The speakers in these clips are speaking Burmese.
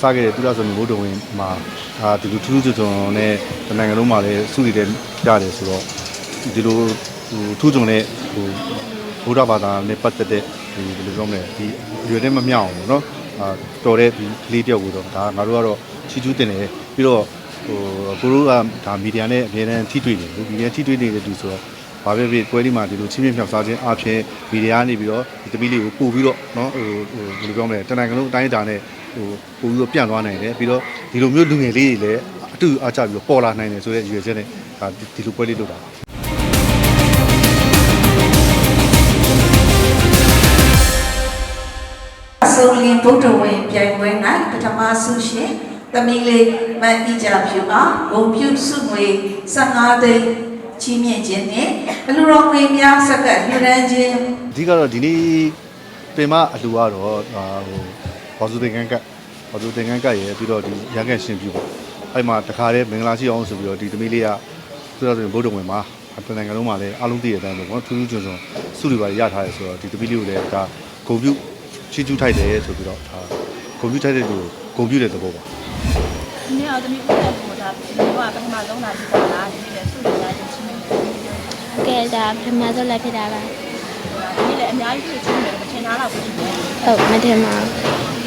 စားခဲ့တဲ့သူရဆိုမျိုးဘုဒ္ဓဝင်မှာအာဒီလိုထူးထူးချွန်ချွန်နဲ့တနိုင်ငံလုံးမှာလည်းစုရည်တဲ့ရတယ်ဆိုတော့ဒီလိုဟိုထူးချွန်တဲ့ဟိုဘုရားဘာသာနဲ့ပတ်သက်တဲ့ဒီဘယ်လိုပြောမလဲဒီရွယ်တဲ့မမြောက်အောင်ပေါ့နော်အာတော်တဲ့ဒီကလေးတယောက်ကိုတော့ဒါငါတို့ကတော့ချီးကျူးတင်တယ်ပြီးတော့ဟိုကိုတို့ကဒါမီဒီယာနဲ့အများအားထိတွေ့နေတယ်မီဒီယာထိတွေ့နေတဲ့သူဆိုတော့ ဘာပဲဖြစ်ပွဲလေးမှာဒီလိုချင်းမြင့်မြောက်စားခြင်းအပြင်မီဒီယာကနေပြီးတော့ဒီသမီးလေးကိုပို့ပြီးတော့เนาะဟိုဟိုဘယ်လိုပြောမလဲတနင်္ဂနွေလုံးအတိုင်းအတာနဲ့ ဟိုပို့ပြီးတော့ပြန့်သွားနိုင်တယ်ပြီးတော့ဒီလိုမျိုးလူငယ်လေးတွေလည်းအတူအားချပြီးတော့ပေါ်လာနိုင်တယ်ဆိုတဲ့ရည်ရွယ်ချက်နဲ့ဒါဒီလိုပွဲလေးလုပ်တာအစိုးလင်းဗုဒ္ဓဝင်ပြိုင်ပွဲ၌ပထမဆုရှင်သမီးလေးမန်ဤကြဖြူအားဂုံပြုဆုငွေ15သိန်းချီးမြှင့်ခြင်းနှင့်အလူတော်ငွေများဆက်ကပ်လှူဒန်းခြင်းအဓိကတော့ဒီနေ့ပင်မအလူကတော့ဟာဟို ဘောစုသင်္ကန်းကတ်ဘောစုသင်္ကန်းကတ်ရယ်ပြီးတော့ဒီရန်ကက်ရှင်ပြပေါ့အဲ့မှာတခါတည်းမင်္ဂလာရှိအောင်ဆိုပြီးတော့ဒီသမီးလေးကသူရဆိုရင်ဗုဒ္ဓဝင်မှာတနိုင်ငံလုံးမှာလည်းအားလုံးသိတဲ့အတိုင်းပဲပေါ့နော်ထူးထူးချွန်ချွန်စုတွေပါရထားတယ်ဆိုတော့ဒီသမီးလေးကိုလည်းဒါဂုံပြုချီးကျူးထိုက်တယ်ဆိုပြီးတော့ဒါဂုံပြုထိုက်တဲ့လူကိုဂုံပြုတဲ့သဘောပါဒီနေ့တော့တမီးဦးတဲ့ပုံဒါဒီလိုကပထမဆုံးလာကြည့်တာလားဒီနေ့လည်းစုရရချင်းချင်းချင်းဟုတ်ကဲ့ဒါပထမဆုံးလည်းဖြစ်တာပါဒီနေ့လည်းအများကြီးဖြစ်ချင်းတယ်မထင်တာတော့ဘူးဒီနေ့ဟုတ်မထင်ပါ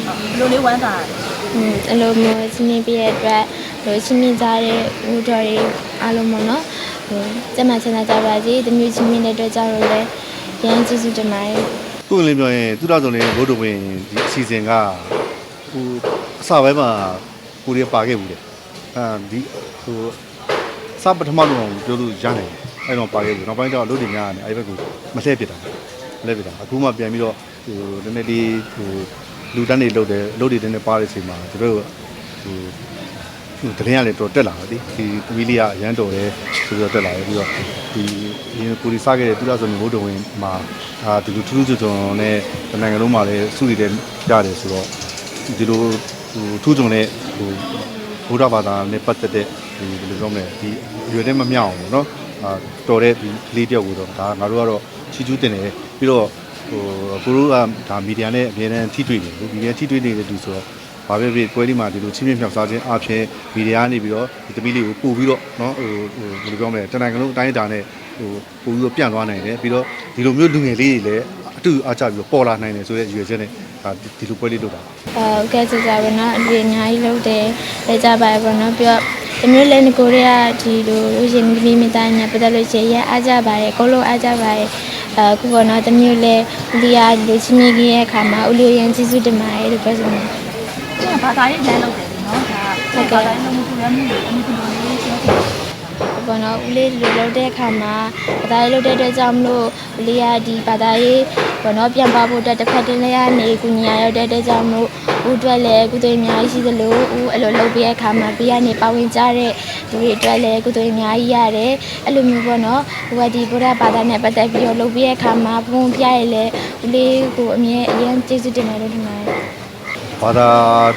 ဘ လိုလေးဝမ်းသာဘူးอืมအလိုမျိုးချင်းချင်းပြည့်တဲ့အတွက်လို့ချင်းချင်းကြားတဲ့ဦးတော်တွေအားလုံးပေါ့နော်ဟိုစက်မှချင်တာကြပါစေတမျိုးချင်းချင်းတဲ့အတွက်ကြောင့်လို့လည်းရန်ကျေးဇူးတင်ပါတယ်သူ့ကလေးပြောရင်သူရဆိုရင်ဗုဒ္ဓဝင်ဒီအစီအစဉ်ကဟိုအစပိုင်းမှာကိုရီးယားပါခဲ့ဘူးလေအဲဒီဟိုစပထမလုံးအောင်ပြောလို့ရနိုင်တယ်အဲ့တော့ပါခဲ့ဘူးနောက်ပိုင်းကျတော့လို့တင်များရတယ်အဲ့ဘက်ကိုမလှည့်ပြစ်တာမလှည့်ပြစ်တာအခုမှပြန်ပြီးတော့ဟိုနည်းနည်းလေးဟို လူတန်းတွေလုတ်တယ်လုတ်တွေတင်းနေပါတဲ့အချိန်မှာသူတို့ဟိုဟိုတရင်ကလည်းတော်တက်လာတယ်ဒီသမီးလေးကအရန်တော်တယ်ဆိုပြီးတော့တက်လာတယ်ပြီးတော့ဒီကိုရီးစားခဲ့တဲ့သူရဆိုမျိုးဘုဒ္ဓဝင်မှာအာဒီလိုထူးထူးချွန်ချွန်နဲ့တနိုင်ငံလုံးမှာလည်းစုရည်တဲ့ရတယ်ဆိုတော့ဒီလိုဟိုထူးချွန်တဲ့ဟိုဘုရားဘာသာနဲ့ပတ်သက်တဲ့ဒီဘယ်လိုပြောမလဲဒီရွယ်တဲ့မမြောက်အောင်ပေါ့နော်အာတော်တဲ့ဒီကလေးတယောက်ကိုတော့ဒါငါတို့ကတော့ချီးကျူးတင်တယ်ပြီးတော့ ဟိုကိုတို့ကဒါမီဒီယာနဲ့အများအားထိတွေ့နေတယ်မီဒီယာထိတွေ့နေတဲ့သူဆိုတော့ဘာပဲဖြစ်ပွဲလေးမှာဒီလိုချင်းမြင့်မြောက်စားခြင်းအပြင်မီဒီယာကနေပြီးတော့ဒီသမီးလေးကိုပို့ပြီးတော့နော်ဟိုဟိုဘယ်လိုပြောမလဲတနင်္ဂနွေလုံးအတိုင်းအတာနဲ့ဟိုပို့ပြီးတော့ပြန့်သွားနိုင်တယ်ပြီးတော့ဒီလိုမျိုးလူငယ်လေးတွေလည်းအတူအားချပြီးတော့ပေါ်လာနိုင်တယ်ဆိုတဲ့ရည်ရွယ်ချက်နဲ့ဒါဒီလိုပွဲလေးလုပ်တာဟုတ်ကဲ့ကျေးဇူးပါဘောနော်အဒီအများကြီးလုပ်တယ်လက်ကြပါဘောနော်ပြီးတော့တမျိုးလည်းငကိုတွေကဒီလိုလို့ရှိရင်မိမိမိသားနဲ့ပတ်သက်လို့ရှိရင်ရအားကြပါတယ်ကိုလိုအားကြပါတယ် အခုဘောနော်တမျိုးလည်းဦးလီယာလူချင်းမြကြီးရဲ့အခါမှာဦးလီယန်ကျေးဇူးတင်ပါတယ်လို့ပြောချင်တယ်ဒီကဘာသာရေးလမ်းလုပ်တယ်ဒီနော်ဒါဘာသာရေးလုံးမှုရမှုတွေအမှုတွေလေးပြောပြဘောနော်ဦးလေးလိုလုပ်တဲ့အခါမှာဘာသာရေးလုပ်တဲ့အတွက်ကြောင့်မလို့ဦးလေးကဒီဘာသာရေးဘောနော်ပြန်ပါဖို့အတွက်တစ်ဖက်တည်းလည်းရနေကူညီရရောက်တဲ့အတွက်ကြောင့်မလို့ ဦးအတွက်လည်းကုသိုလ်အများကြီးရှိသလိုဦးအဲ့လိုလုပ်ပြီးတဲ့အခါမှာဘေးကနေပါဝင်ကြတဲ့လူတွေအတွက်လည်းကုသိုလ်အများကြီးရတယ်အဲ့လိုမျိုးပေါ့နော်ဟိုကဒီဗုဒ္ဓဘာသာနဲ့ပတ်သက်ပြီးတော့လုပ်ပြီးတဲ့အခါမှာဘုံပြရဲလဲဦးလေးကိုအမြဲအရင်ကျေးဇူးတင်တယ်လို့ထင်ပါတယ်ဘာသာ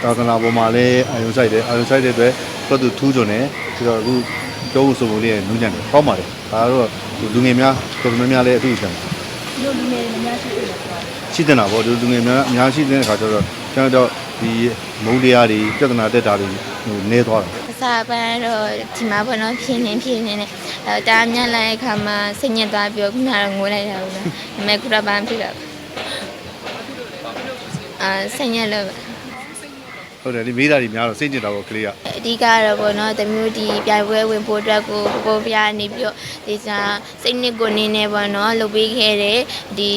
သာသနာပေါ်မှာလည်းအာရုံစိုက်တယ်အာရုံစိုက်တဲ့အတွက်တော့သူထူးချွန်တယ်ပြီးတော့အခုပြောဖို့ဆိုဖို့လေးနူးညံ့တယ်ဟောက်ပါတယ်ဒါကတော့လူငယ်များတော်တော်များများလည်းအထူးဆန်တယ်ဒီလိုလူငယ်တွေများရှိတယ်ဆိုတော့ရှိတဲ့နာပေါ့ဒီလူငယ်များအများရှိတဲ့အခါကျတော့ ကျွန်တော်တို့ဒီမုန်းတရားတွေပြဿနာတက်တာတွေဟိုနေသွားတယ်အစာပန်းတော့ဒီမှာဘောနော်ဖြင်းနေဖြင်းနေနဲ့အဲတားမြတ်လိုက်အခါမှာစိတ်ညစ်သွားပြီးတော့ခုနကတော့ငိုလိုက်တာဘူးနော်ဒါပေမဲ့ခုတော့ဘာမှဖြစ်တော့အာစိတ်ညစ်လို့ ဟုတ်တယ်ဒီမေးတာတွေများတော့စိတ်ညစ်တာပေါ့ကလေးကအဓိကတော့ဘောနော်တမျိုးဒီပြိုင်ပွဲဝင်ဖို့အတွက်ကိုပေါ်ပြနေပြီးတော့ဒီစားစိတ်နစ်ကိုနေနေဘောနော်လုပ်ပေးခဲ့တယ်ဒီ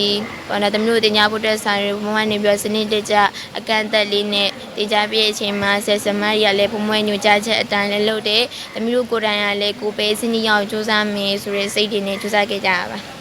ဘောနော်တမျိုးတင်ညာဖို့အတွက်ဆိုင်ရဘုံကနေပြီးတော့စနစ်တကျအကန့်အသတ်လေးနဲ့တင်ကြပြည့်အချိန်မှာဆက်စမရီကလည်းဘုံမွဲညွှန်ကြားချက်အတိုင်းလည်းလုပ်တယ်တမျိုးကိုယ်တိုင်ကလည်းကိုပဲစနစ်ရောက်စူးစမ်းမယ်ဆိုတဲ့စိတ်တွေနဲ့စူးစမ်းခဲ့ကြတာပါ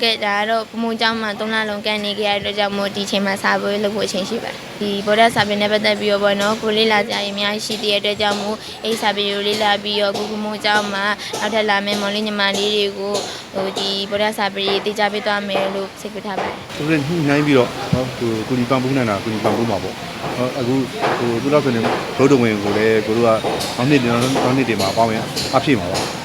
တကယ်ဒါကတော့ဘုံဘုံကျောင်းမှာ၃လလုံးကန်နေကြရတဲ့အတွက်ကြောင့်မို့ဒီချိန်မှာစာပွဲလုပ်ဖို့အချိန်ရှိပါတယ်။ဒီဘောဒစာပေနဲ့ပတ်သက်ပြီးတော့ပေါ့နော်ကိုလေးလာကြရင်အများကြီးရှိတဲ့အတွက်ကြောင့်မို့အဲ့စာပေကိုလေးလာပြီးတော့ကိုဘုံဘုံကျောင်းမှာနောက်ထပ်လာမယ့်မော်လေးညီမလေးတွေကိုဟိုဒီဘောဒစာပေတေချာပေးသွားမယ်လို့စိတ်ကူထားပါတယ်။သူတို့ညှိနှိုင်းပြီးတော့နော်ဟိုကုလီပန်ဘူးနိုင်တာကုလီပန်ဘူးမှာပေါ့။အခုဟိုသူတို့ဆိုရင်ဘုဒ္ဓဝင်ကိုလည်းကိုတို့ကနောက်နှစ်နောက်နှစ်တွေမှာအပေါင်းရအဖြစ်မှာပါ။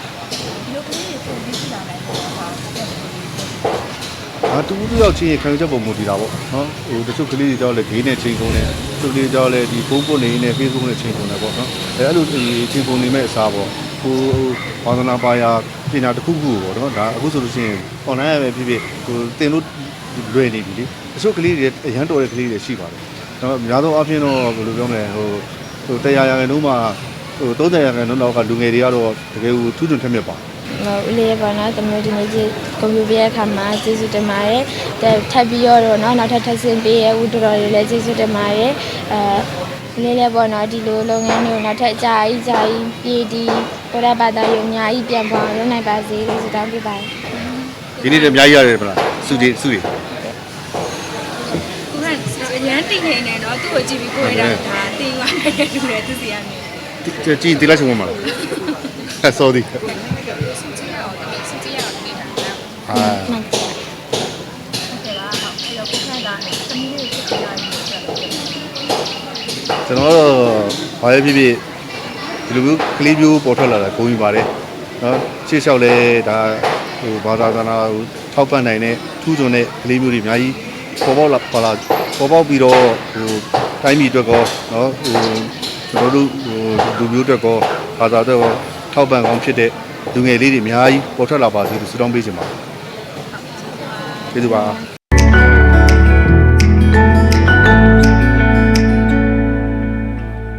ဒီလိုကလေးတွေပုံပြီးရှိလာနိုင်တယ်ဆိုတာအအာတူတူရောက်ချင်းခံယူချက်ပုံမူတည်တာပေါ့နော်ဟိုတချို့ကလေးတွေကြောက်လဲဂေးနဲ့ချိန်ကုန်တယ်တချို့ကလေးကြောက်လဲဒီဖုန်းပွတ်နေနဲ့ Facebook နဲ့ချိန်ကုန်တယ်ပေါ့နော်အဲအဲ့လိုဒီချိန်ကုန်နေမဲ့အစားပေါ့ဟိုဝါသနာပါရာပညာတစ်ခုခုပေါ့နော်ဒါအခုဆိုလို့ရှိရင် online ရပဲဖြစ်ဖြစ်ဟိုတင်လို့လွယ်နေပြီလေတချို့ကလေးတွေအရန်တော်တဲ့ကလေးတွေရှိပါတယ်ဒါပေမဲ့အများဆုံးအပြင်တော့ဘယ်လိုပြောမလဲဟိုဟိုတရားရာခိုင်နှုန်းမှာဟို30ရာခိုင်နှုန်းလောက်ကလူငယ်တွေကတော့တကယ်ကိုထူးထွန်းထက်မြက်ပါ ဟိုဦးလေးပေါ့နော်တမျိုးဒီနေ့ကြီးကွန်ပျူတာရဲ့အခါမှာကျေးဇူးတင်ပါတယ်တဲ့ထပ်ပြီးတော့တော့နော်နောက်ထပ်ထပ်ဆင်းပေးရဲ့ဦးတော်တော်လေးလည်းကျေးဇူးတင်ပါတယ်အဲလေးလေးပေါ့နော်ဒီလိုလုပ်ငန်းတွေကိုနောက်ထပ်အကြာကြီးကြာကြီးပြည်ဒီကိုရဘာသာရုံအများကြီးပြန်ပေါ်လုပ်နိုင်ပါစေလို့ဆုတောင်းပေးပါတယ်ဒီနေ့တည်းအများကြီးရတယ်မလားစုတွေစုတွေကိုကအရန်တိတ်နေနေတော့သူ့ကိုကြည့်ပြီးကိုရတာဒါတင်သွားတဲ့လူတွေသူစီရနေကြည့်ဒီလိုက်ဆုံးမှာလားအဲ sorry မှန်ပါဟုတ်ကဲ့ပါဟုတ်ပြီးတော့ကိုခန့်တာနဲ့သမီးလေးဖြစ်နေတာကြီးဆိုတော့ကျွန်တော်တို့ဘာပဲဖြစ်ဖြစ်ဒီလိုမျိုးကလေးမျိုးပေါ်ထွက်လာတာဂုဏ်ယူပါတယ်နော်ရှေ့လျှောက်လဲဒါဟိုဘာသာသနာဟိုထောက်ပံ့နိုင်တဲ့ထူးချွန်တဲ့ကလေးမျိုးတွေအများကြီးပေါ်ပေါက်လာပါလာပေါ်ပေါက်ပြီးတော့ဟိုတိုင်းပြည်အတွက်ကောနော်ဟိုကျွန်တော်တို့ဟိုလူမျိုးအတွက်ကောဘာသာအတွက်ကောထောက်ပံ့ကောင်းဖြစ်တဲ့လူငယ်လေးတွေအများကြီးပေါ်ထွက်လာပါစေလို့ဆုတောင်းပေးချင်ပါတယ် ကျေးဇူးပါ